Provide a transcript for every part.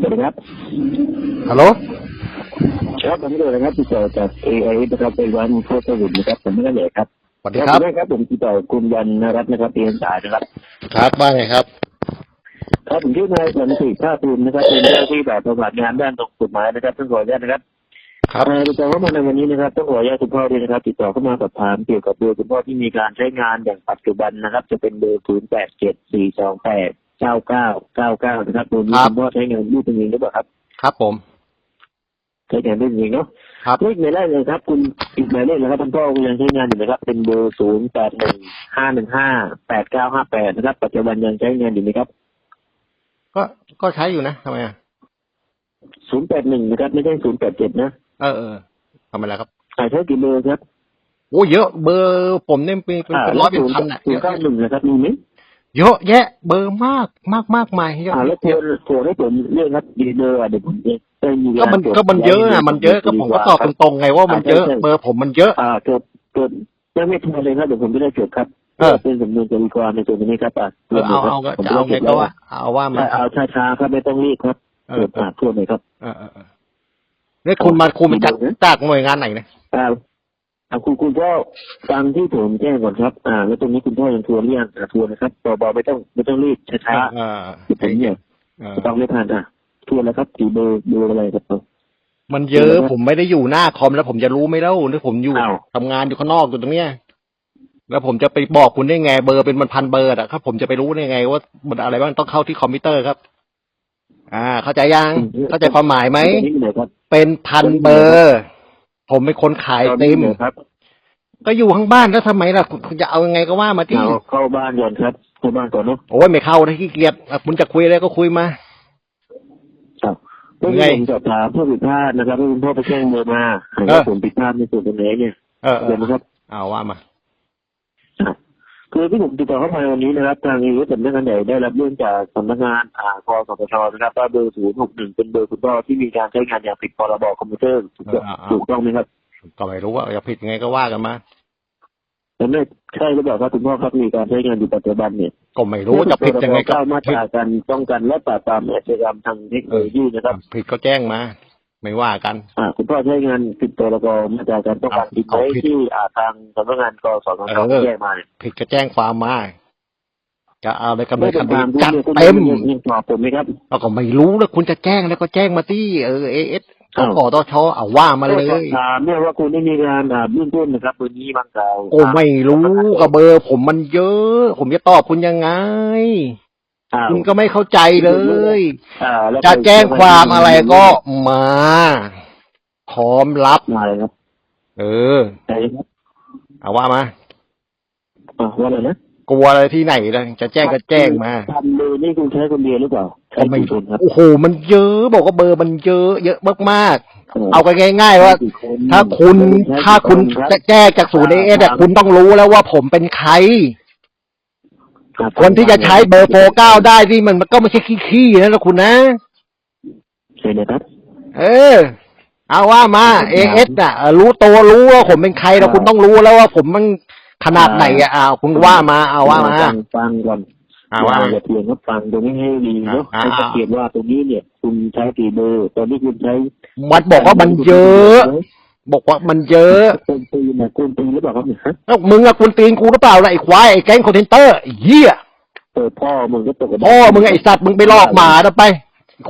สวัสดีครับฮัลโหลครับผมเลยนะครับติดต่อจาก AI นะครับเป็นวันโฟร์สวิตนะครับผมไม่ได้เลยครับสวัสดีครับครับผมติดต่อคุณวันนรัตน์นะครับเรียนสายนะครับ ครับว่าไงครับ ครับผมชื่อนายสันติภาคภูมินะครับเป็นเจ้าหน้าที่แบบประวัติงานด้านกฎหมายนะครับต้องขออนุญาตนะครับครับเอ่อติดต่อเข้ามาในวันนี้นะครับต้องขออนุญาตคุณพ่อด้วยนะครับ ติดต่อเข้ามาสอบถามเกี่ยวกับเบอร์คุณพ่อที่มีการใช้งานอย่างปัจจุบันนะครับ จะเป็นเบอร์ศูนย์แปดเจ็ดสี่สองแปด เก้าเก้าเก้าเก้านะครับตัวนี้ครับคุณพ่อใช้งานรูปเป็นจริงหรือเปล่าครับ ครับผมใช้งานเป็นจริงเนาะครับเลขหมายเลขเลยครับ คุณอีกหมายเลขนะครับคุณพ่อยังใช้งานอยู่นะครับ เป็นเบอร์ศูนย์แปดหนึ่งห้าหนึ่งห้าแปดเก้าห้าแปดนะครับ ปัจจุบันยังใช้งานอยู่ไหมครับ ก็ก็ใช้อยู่นะทำไมอะศูนย์แปดหนึ่งนะครับ ไม่ใช่ศูนย์แปดเจ็ดนะเออเออทำไมล่ะครับอ่าใช้กี่เบอร์ครับโอ้เยอะเบอร์ผมเนี่ยเป็นเป็นอ่าเป็นแล้ร้อวยเป็นศูนย์พันอะศูนย์เก้าหนึ่งนะครับมีไหม เยอะแยะเบอร์มากมากมากมายเยอะอ่าแล้วโทรเยอะโทรให้ผมเรียกครับดีเบอร์อะเดี๋ยวผมจะได้มีเวก็ลามันตรวจก็มันเยอะอะมันเยอะก็ผมก็ตอบตรงๆไงว่ามันเยอะเบอร์ผมมันเยอะอ่าจดจดไม่ไม่โทรเลยครับเดี๋ยวผมจะได้จดครับเออเป็นสำนวนคดีความในส่วนนี้ครับอะเออเอาเอาก็จะเอาไงก็ว่าเอาว่ามันเอาช้าๆครับไม่ต้องรีบครับเอตรอวจสอบทั่วเลยครับเออเออเออนี่คุณมาคุณมาจากจากหน่วยงานไหนเนี่ยอ่าอ่า คุณคุณพ่อฟังที่ผมแจ้งก่อนครับ อ่า แล้วตรงนี้คุณพ่อยังทวนหรือยังอ่าทวนนะครับเบาๆไม่ต้องไม่ต้องรีบช้าเออๆที่ผมเนี่ยเออต้องไม่ทันอะทวนแล้วครับกี่เบอร์เบอร์อะไรครับมันเยอะผมไม่ได้อยู่หน้าคอมแล้วผมจะรู้ไหมแล้วหรือผมอยู่อ้าวทำงานอยู่ข้างนอกอยู่ตรงเนี้ยแล้วผมจะไปบอกคุณได้ไงเบอร์เป็นมันพันเบอร์อะครับ ผมจะไปรู้ได้ไงว่ามันอะไรบ้างต้องเข้าที่คอมพิวเตอร์ครับ อ่า เข้าใจยังเข้าใจความหมายไหมตอนนี้เลยครับเป็นพันเบอร์ ผมเป็นคนขายตอนตินี้มเลยครับ ก็อยู่ข้างบ้านแล้วทำไมล่ะคุณคุณจะเอายังไงก็ว่ามาที่เอาเข้าบ้านก่อนครับเข้าบ้านก่อนเนาะโอ้ยไม่เข้านะขี้เกียจอะคุณจะคุยอะไรก็คุยมาครับเมื่อไงกี้ผมสอบถามเพื่อผิดพลาดนะครับให้คุณพ่อไปแจ้งเบอร์มาหากเอว่าอผมผิดพลาดในส่วนตรงไหนเนี่ยเออเอเดี๋ยอวนะครับเอาว่ามา คือที่ผมติดต่อเข้ามาวันนี้นะครับทางเอสำนักงานใหญ่ได้รับเรื่องจากสำนักงานอ่ากสทชนะครับว่าเบอร์ศูนย์หกหนึ่งเป็นเบอร์คุณพ่อที่มีการใช้งานอย่างผิดพรบคอมพิวเตอร์ถูกต้องอ่าอ่าถูกต้องไหมครับก็ไม่รู้ว่าจะผิดยังไงก็ว่ากันมาแต่ไม่ใช่หรือเปล่าครับคุณพ่อครับมีการใช้งานอยู่ปัจจุบันเนี่ยก็ไม่รู้ว่าจะผิดยังไงก็เก้ามาตผิดราการป้องกันและปราบปรามอาชญากรรมทางเทคโนโลยีนะครับ ผิดก็แจ้งมา ไม่ว่ากันอ่าคุณพ่อใช้งานผิดพรบมาตราการป้องกันผิดไหมเอาผิดที่อ่าทางสำนักงานกสทชเออแจ้งมาเนี่ยผิดก็แจ้งความมาจะเอาอะไรกันไม่ไม่เป็คนคดีวามจัดรู้เต็มยังยังตอบผมไหมครับเราก็ไม่รู้แล้วคุณจะแจ้งแล้วก็แจ้งมาที่เออเอเอสก็อ้าวขอตชเอาว่ามาเลยก็ถามเนี่ยว่าคุณได้มีการอ่าเบื้องต้นนะครับวันนี้บางกล่าวโอ้ไม่รู้กับเบอร์ ผมมันเยอะ ผมจะตอบคุณยังไงอ้าว คุณก็ไม่เข้าใจเลยอ่าแล้วจะแจ้งความอะไรก็มาพร้อมรับมาเลยครับ เออใช่ครับเอาว่ามาอ่าว่าอะไรนะกลัวอะไรที่ไหนล่ะจะแจ้งก็แจ้งมาทำเลยนี่คุณใช้คนเดียวหรือเปล่าใช้ก็ไม่กี่คนครับโอ้โห มันเยอะบอกว่าเบอร์มันเยอะ เยอะมากๆ เอากันง่าย ๆ ว่ากี่นถ้าคุณใช้กี่ถ้าคุณรับจะแก้จากศูนย์เอเอสคุณต้องรู้แล้วว่าผมเป็นใครรับ คนที่จะใช้เบอร์โฟเก้าได้ที่มันมันก็ไม่ใช่ขี้ๆนะนะคุณนะใช่เลยครับ เออ เอาว่ามาเอเอสน่ะเออรู้ตัวรู้ว่าผมเป็นใครแล้วคุณต้องรู้แล้วว่าผมมันขนาดไหนอะเอาคุณว่ามาเอาว่ามาฟังฟังก่อนเอาว่ามาอย่าเพียงก็ฟังตรงนี้ให้ดีเนาะอ่าให้สังเกตว่าตรงนี้เนี่ย คุณใช้กี่เบอร์ตอนนี้คุณใช้มันบอกว่ามันเยอะ บอกว่ามันเยอะคุณตีนะคุณตีหรือเปล่าครับเนี่ยฮะแล้วมึงอะคุณตีนกูหรือเปล่าล่ะไอ้ควายไอ้แก๊งคอนเทนเตอร์ไอ้เหี้ยเปิดพ่อมึงก็ตกกระดาษพ่อมึงไอ้สัตว์มึงไปลอกหมาเถอะไป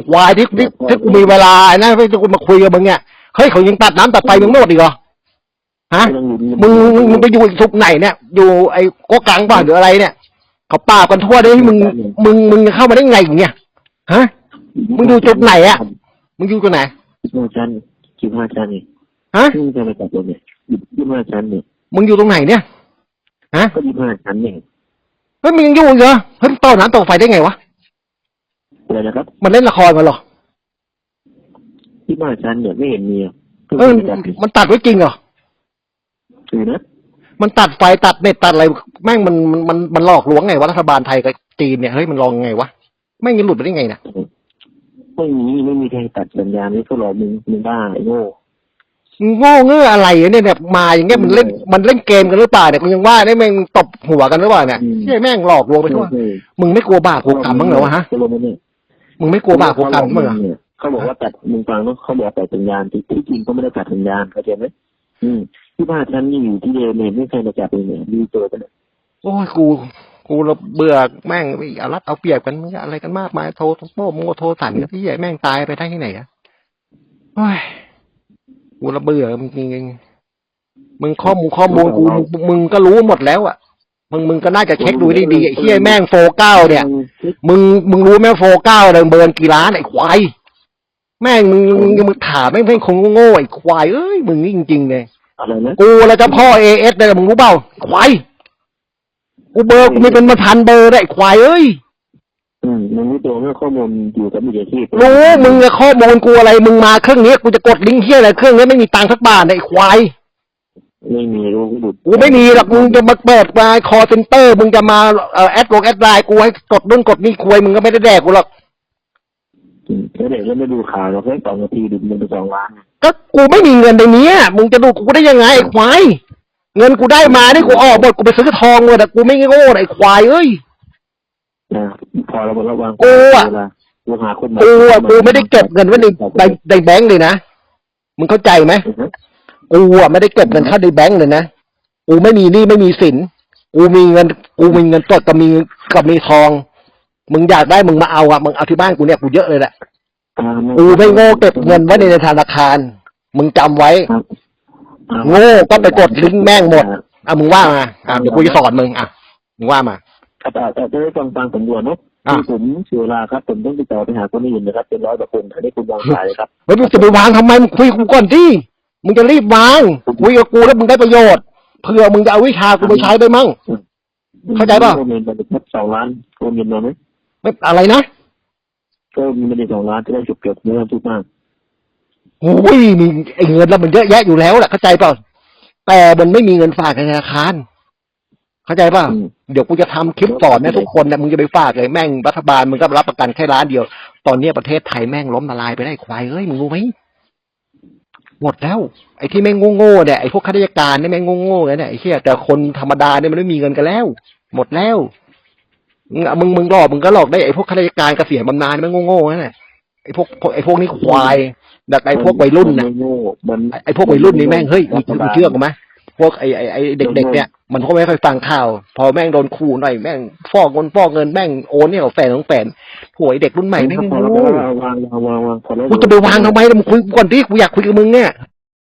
ควายที่ที่ที่กูมีเวลานะที่กูมาคุยกับมึงเนี่ยเฮ้ยเขายังตัดน้ำตัดไฟมึงไม่หมดอีกเหรอฮะยังอยู่มึงมึงมึงไปอยู่อีกทุกไหนเนี่ย อยู่ไอ้โกกังป่ะหรืออะไรเนี่ยเขาปราบกันทั่วเลยมึงมึงมึงเข้ามาได้ไงอย่างเงี้ยฮะมึงอยู่จุดไหนอะมึงอยู่ตรงไหนสิบห้าชั้นสิบห้าชั้นเนี่ย ฮะซึ่งจะมาจับตัวเนี่ยยี่สิบห้าชั้นเนี่ยมึงอยู่ตรงไหนเนี่ย ฮะ ก็ยี่สิบห้าชั้นเนี่ยเฮ้ยมึงยังอยู่อีกเหรอเฮ้ยต่อน้ำต่อไฟได้ไงวะอะไรนะครับ มันเล่นละครกันเหรอยี่สิบห้าชั้นเนี่ยไม่เห็นมีอะเพิ่งเออมาจับเนี่ยมันตัดไว้จริงเหรอคือนะมันตัดไฟตัดเน็ตตัดอะไรแม่งมันมันมันมันหลอกลวงไงวะรัฐบาลไทยกับจีนเนี่ยเฮ้ยมันลองไงวะแม่งยังหลุดไปได้ไงนะไม่มีไม่มีใครตัดสัญญาณนี้ก็รอมึงมึงบ้าไอ้โง่มึง โง่เงื่ออะไรเนี่ยแบบมาอย่างเงี้ยมันเล่นมันเล่นเกมกันหรือเปล่าเนี่ยกูยังว่าได้แม่งตบหัวกันหรือเปล่าเนี่ยเฮ้ยแม่งหลอกลวงไปทั่วใช่มึงไม่กลัวบาปกลัวกรรมบ้างเหรอวะฮะตกลงไหมเนี่ยมึงไม่กลัวบาปกลัวกรรมบ้างเหรอเนี่ยเขาบอกว่าตัดมึงฟังเนอะเขาบอกตัดสัญญาณที่ที่จริงก็ไม่ได้ตัดสัญญาณเข้าใจไหมอืมที่บ้านฉันนี่อยู่ที่เดิมเนี่ยไม่เคยมาจับเลยเนี่ยมีตัวกันเนี่ยโอ้ยกูกูระเบื่อแม่งไอ้อารัดเอาเปรียบกันอะไรกันมากมายโทรโป้โมโทรสั่นกันที่ใหญ่แม่งตายไปได้ที่ไหนอะโอ้ย กูระเบื่อมึงจริงๆมึงข้อมูลข้อมูลกูมึงมึงก็รู้หมดแล้วอะมึงมึงก็น่าจะเช็คดูดีๆไอ้เฮียแม่งโฟเก้าเนี่ย มึงมึงรู้ไหมโฟเก้าเดินเบิร์นกี่ล้านไอ้ควายแม่งมึงมึงมึงมึงถามแม่งแม่งคงโง่ๆไอ้ควายเอ้ยมึงนี่จริงๆเลยอะไรนะกูแล้วจะพ่อเอเอสเลยมึงรู้เปล่าควายกูเบอร์กูมีเป็นมาพันเบอร์ได้ไอ้ควายเอ้ย อืมมันรู้ตัวว่าข้อมูลอยู่กับมิจฉาชีพรู้มึงอะข้อมูลกูอะไรมึงมาเครื่องนี้กูจะกดลิงก์เฮียอะไรเครื่องนี้ไม่มีตังค์สักบาทเลยไอ้ควายไม่มีรู้ก็ดูกูไม่มีหรอกมึงจะมาเปิดมาคอเซ็นเตอร์มึงจะมาเอ่อแอดลงแอดไลน์กูให้กดนู่นกดนี่ควยมึงก็ไม่ได้แดกกูหรอกอืมแล้วเด็กแล้วไม่ดูข่าวเราแค่สองนาทีดูมันไปสองล้านก็กูไม่มีเงินในเนี้ยมึงจะดูกูได้ยังไงไอ้ควายเงินกูได้มานี่กูออกหมดกูไปซื้อทองเลยแต่กูไม่โง่ไอ้ควายเอ้ย นะพอเราระวังกูอะเวลากูหาคนใหม่กูอะกูไม่ได้เก็บเงินไว้ในในในแบงก์เลยนะมึงเข้าใจไหมอือฮึกูอะไม่ได้เก็บเงินเข้าในแบงก์เลยนะกูไม่มีหนี้ไม่มีสินกูมีเงินกูมีเงินสดกับมีกับมีทอง มึงอยากได้มึงมาเอาอะมึงเอาที่บ้านกูเนี่ยกูเยอะเลยแหละอ่ากูไม่โง่เก็บเงินไว้ในธนาคาร มึงจำไว้ครับอ่าโง่ก็ไปกดลิงก์แม่งหมดอะมึงว่ามาอะเดี๋ยวกูจะสอนมึงอะมึงว่ามา ครับอ่าแต่จะได้ฟังฟังสำรวจเนาะอะคือผมเสียเวลาครับ ผมต้องติดต่อไปหาคนอื่นนะครับ เป็นร้อยกว่าคนอันนี้คุณวางสายเลยครับเฮ้ยมึงจะไปวางทำไมมึงคุยกับกูก่อนดิมึงจะรีบวางคุยกับกูแล้วมึงได้ประโยชน์เผื่อมึงจะเอาวิชากูไปใช้ไปมั่งเข้าใจเปล่าโอนเงินมาเป็นสองล้านโอนเงินมาไหมไม่อะไรนะก็มีไม่ได้สองล้านจะได้จบเก็บเนื้อทุกมากโอ้ยมีไอ้เงินแล้วมันเยอะแยะอยู่แล้วแหละเข้าใจเปล่าแต่มันไม่มีเงินฝากในธนาคาร เข้าใจเปล่าอืมเดี๋ยวกูจะทำคลิปสอนนะทุกคนนะมึงจะไปฝากเลยแม่งรัฐบาลมึงก็รับประกันแค่ร้านเดียว ตอนเนี้ยประเทศไทยแม่งล้มละลายไปได้ควายเอ้ยมึงรู้ไหมหมดแล้ว ไอ้ที่แม่งโง่ๆเนี่ยไอ้พวกข้าราชการเนี่ยแม่งโง่ๆเนี่ยไอ้เหี้ยแต่คนธรรมดาเนี่ยมันไม่มีเงินกันแล้ว หมดแล้วมึงมึงมึงหลอกมึงก็หลอกได้ไอ้พวกข้าราชการเกษียณบำนาญแม่งโง่ๆนั่นแหละไอ้พวกพวกไอ้พวกนี้ควายแต่ไอ้พวกวัยรุ่นนะมัโง่มันไอ้ไอ้พวกวัยรุ่นนี่แม่งเฮ้ยมึงมึงเชื่อกูไหมพวกไอ้ไอ้ไอ้เด็กๆเนี่ย มันก็ไม่ค่อยฟังข่าว พอแม่งโดนขู่หน่อยแม่งฟอกเงินฟอกเงินแม่งโอนเนี่ยแฟนของแฟนโหยเด็กรุ่นใหม่แม่งพอโง่แล้ววางวางวางวางพอแล้วกูจะไปวางทำไมล่ะมึงคุยกูก่อนดิกูอยากคุยกับมึงเนี่ย